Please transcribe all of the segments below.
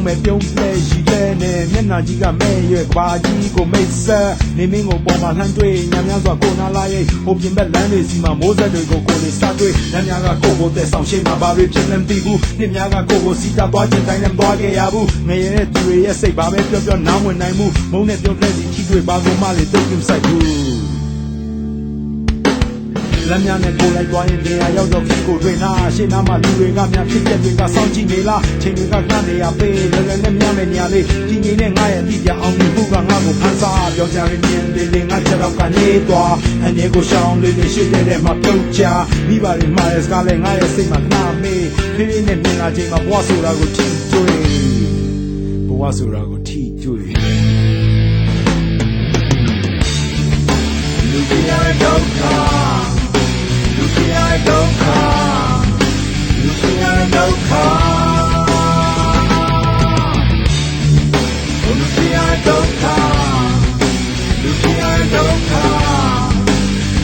င်းမဲ့ပြုံးလဲရှိလဲနဲ့မျက်နှာကြီးကမဲ့ရွယ်ကဘာကြီးကိုမိတ်ဆက်နေမင်းကိုပေါ်မှာလှမ်းတွေ့ညံများစွာကိုနာလာရဲ့ဟိုပြင်ဘက်လမ်းတွေစီမှာမိုးဆက်တွေကိုကိုနေစားတွေ့ညံများကကိုကိုတဲ့ဆောင်ရှိမှာဘာတွေဖြစ်လဲမသိဘူးနှစ်များကကိုကိုစီးတာသွားခြင်းတိုင်းလည်းမသွားခဲ့ရဘူးငရဲတဲ့သူတွေရဲ့စိတ်ဘာပဲပြောပြောနားဝင်နိုင်မှုမုန်းနဲ့ပြောတဲ့ဒီချီတွေဘာကိုမှလည်းတုံ့ပြန်ဆိုင်ဘူး လမ်းများနဲ့ကိုလိုက်သွားရင်နေရာရောက်တော့ခစ်ကိုတွေ့နာရှေ့နားမှာလူတွေကများဖြစ်တဲ့တွေကစောင့်ကြည့်နေလားချိန်တွေကခဏနေရပေးလည်းလည်းနဲ့များမယ်နေရာလေးဒီငိမ့်နဲ့ငါရဲ့အတိပြအောင်မြင်မှုကငါ့ကိုဖန်ဆာပြောကြရင်မြင်လေးလေးငါချက်တော့ကနေသွားအနေကိုရှောင်းလေးလေးရှိတဲ့တဲ့မှာပြုတ်ချမိပါရင်မှာစကားလည်းငါရဲ့စိတ်မှာခဏမေးဖိဖိနဲ့မြင်လာချိန်မှာဘဝဆိုတာကိုထိတွေ့ဘဝဆိုတာကိုထိတွေ့လူကြီးရတဲ့ ဒုက္ခလူရှိရဒုက္ခလူရှိရဒုက္ခလူရှိရဒုက္ခ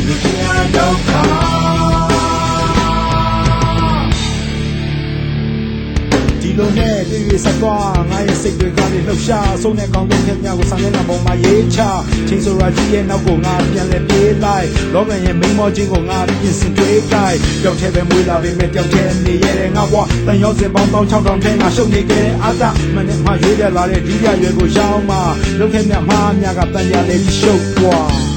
လူရှိရဒုက္ခ နဲ့တွေ့ရစသွားငါရဲ့စိတ်တွေကလည်းလှုပ်ရှားဆုံးတဲ့ကောင်းတဲ့ခက်များကိုဆန်းတဲ့ပုံမှာရေးချချင်းဆိုရာကြီးရဲ့နောက်ကိုငါပြန်လဲပြေးလိုက်လောကရဲ့မိန်းမောချင်းကိုငါပြင်ဆင်တွေးလိုက်ကြောက်တဲ့ပဲမွေးလာပေမဲ့ကြောက်တဲ့နေရတဲ့ငါဘွားတန်ရောက်စင်ပေါင်း6000ထဲငါရှုပ်နေကြတဲ့အာသာမနဲ့မှရွေးရလာတဲ့ဒီရရွယ်ကိုရှောင်းမှလုံခဲ့မြမှားများကတန်ကြလေရှုပ်သွား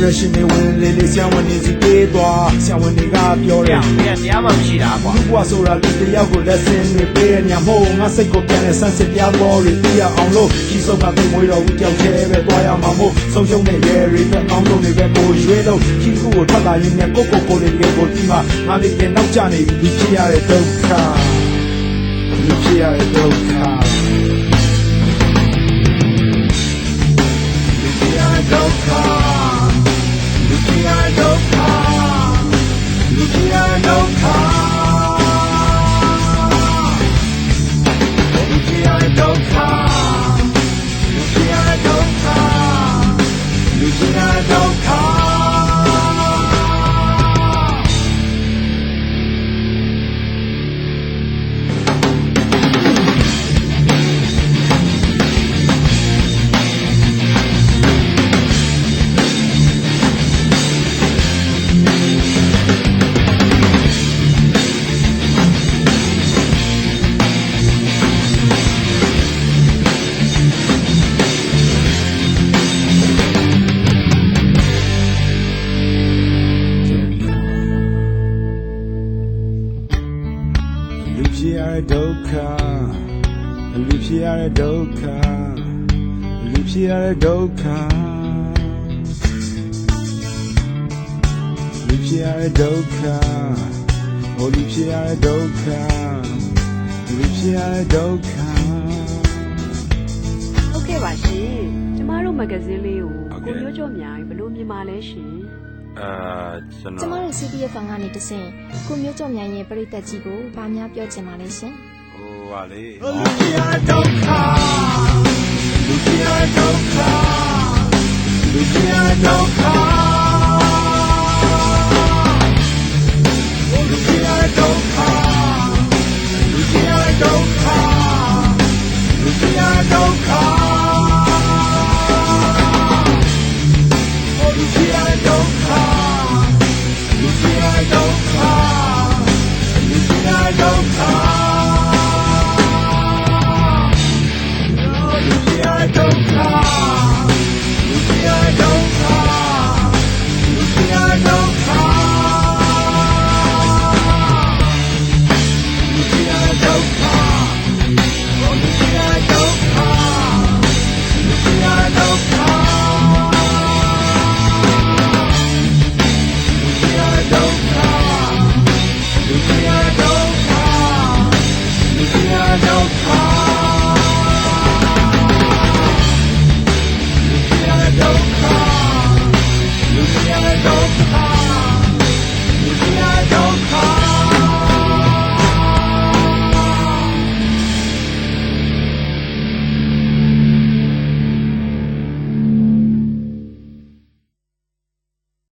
depression နဲ့ဝင်လေလေဆံဝင်နေစီပြေးသွားဆံဝင်တွေကပြောတယ်ပြန်တရားမှမရှိတာကွာလူဘွားဆိုတာလူတစ်ယောက်ကိုလက်စင်းတွေပေးရညာမို့ငါစိတ်ကိုပြန်လဲဆန်းစစ်ပြပေါ်တွေပြရအောင်လို့ကြီးဆုံးကသိမွေးတော်ဦးကြောက်ချဲပဲသွားရမှာမို့ဆုံးရှုံးတဲ့ရဲတွေပဲကောင်းဆုံးတွေပဲကိုရွေးလို့ကြီးခုကိုထွက်လာရင်လည်းကိုကိုကိုလေးတွေကိုဒီမှာငါလေးကနောက်ကျနေပြီဖြစ်ရတဲ့ဒုက္ခလူဖြစ်ရတဲ့ဒုက္ခလူဖြ တဲ့ဒုက္ခလူဖြစ်ရတဲ့ဒုက္ခလူဖြစ်ရတဲ့ဒုက္ခလူဖြစ်ရတဲ့ဒုက္ခဟိုလူဖြစ်ရတဲ့ဒုက္ခလူဖြစ်ရတဲ့ဒုက္ခဟုတ်ကဲ့ပါရှင်ကျမတို့မဂ္ဂဇင်းလေးကိုဟုတ်ကဲ့ကိုမျိုးကျော်မြိုင်ဘယ်လိုမြင်ပါလဲရှင် အာကျွန်ကျမတော်တို့ CPF ကောင်ကနေတဆင့်ကိုမျိုးကျော်မြိုင်ရဲ့ပြည်သက်ကြီးကိုဗာများပြောချင်ပါလေရှင်ဟိုဟာလေလူဖြစ်ရတဲ့ဒုက္ခလူဖြစ်ရတဲ့ဒုက္ခ